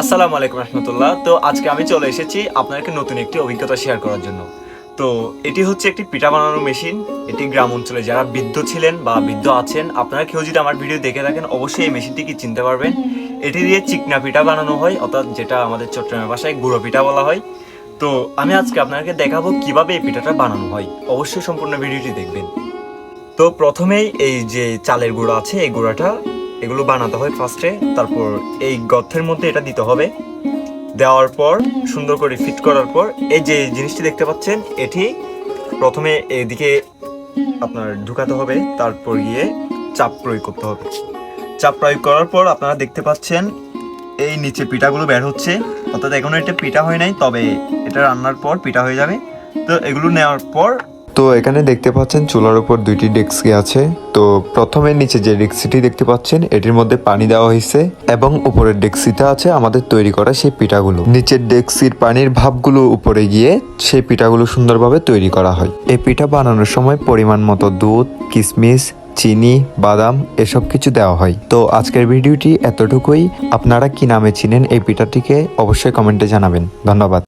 আসসালামু আলাইকুম রহমতুল্লাহ। তো আজকে আমি চলে এসেছি আপনাদেরকে নতুন একটি অভিজ্ঞতা শেয়ার করার জন্য। তো এটি হচ্ছে একটি পিঠা বানানোর মেশিন। এটি গ্রাম অঞ্চলে যারা বৃদ্ধ ছিলেন বা বৃদ্ধ আছেন, আপনারা কেউ যদি আমার ভিডিও দেখে থাকেন, অবশ্যই এই মেশিনটি কি চিনতে পারবেন। এটি দিয়ে চিকনা পিঠা বানানো হয়, অর্থাৎ যেটা আমাদের চট্টগ্রামের ভাষায় গুঁড়ো পিঠা বলা হয়। তো আমি আজকে আপনাদেরকে দেখাবো কীভাবে এই পিঠাটা বানানো হয়। অবশ্যই সম্পূর্ণ ভিডিওটি দেখবেন। তো প্রথমেই এই যে চালের গুঁড়ো আছে, এই গুঁড়াটা এগুলো বানাতে হয় ফার্স্টে তারপর এই গর্তের মধ্যে এটা দিতে হবে। দেওয়ার পর, সুন্দর করে ফিট করার পর, এই যে জিনিসটি দেখতে পাচ্ছেন, এটি প্রথমে এদিকে আপনার ঢুকাতে হবে, তারপর গিয়ে চাপ প্রয়োগ করতে হবে। চাপ প্রয়োগ করার পর আপনারা দেখতে পাচ্ছেন, এই নিচে পিঠাগুলো বের হচ্ছে। অর্থাৎ এখনও এটা পিঠা হয় নাই, তবে এটা রান্নার পর পিঠা হয়ে যাবে। তো এগুলো নেওয়ার পর তো এখানে দেখতে পাচ্ছেন চুলার উপর দুইটি ডেস্কি আছে। তো প্রথমে নিচে যে ডেক্সিটি দেখতে পাচ্ছেন, এটির মধ্যে পানি দেওয়া হয়েছে এবং উপরের ডেক্সিতে আছে আমাদের তৈরি করা সেই পিঠাগুলো। নিচের ডেক্সির পানির ভাবগুলো উপরে গিয়ে সেই পিঠাগুলো সুন্দরভাবে তৈরি করা হয়। এই পিঠা বানানোর সময় পরিমাণ মতো দুধ কিশমিশ চিনি, বাদাম এসব কিছু দেওয়া হয়। তো আজকের ভিডিওটি এতটুকুই। আপনারা কি নামে চিনেন এই পিঠাটিকে অবশ্যই কমেন্টে জানাবেন। ধন্যবাদ।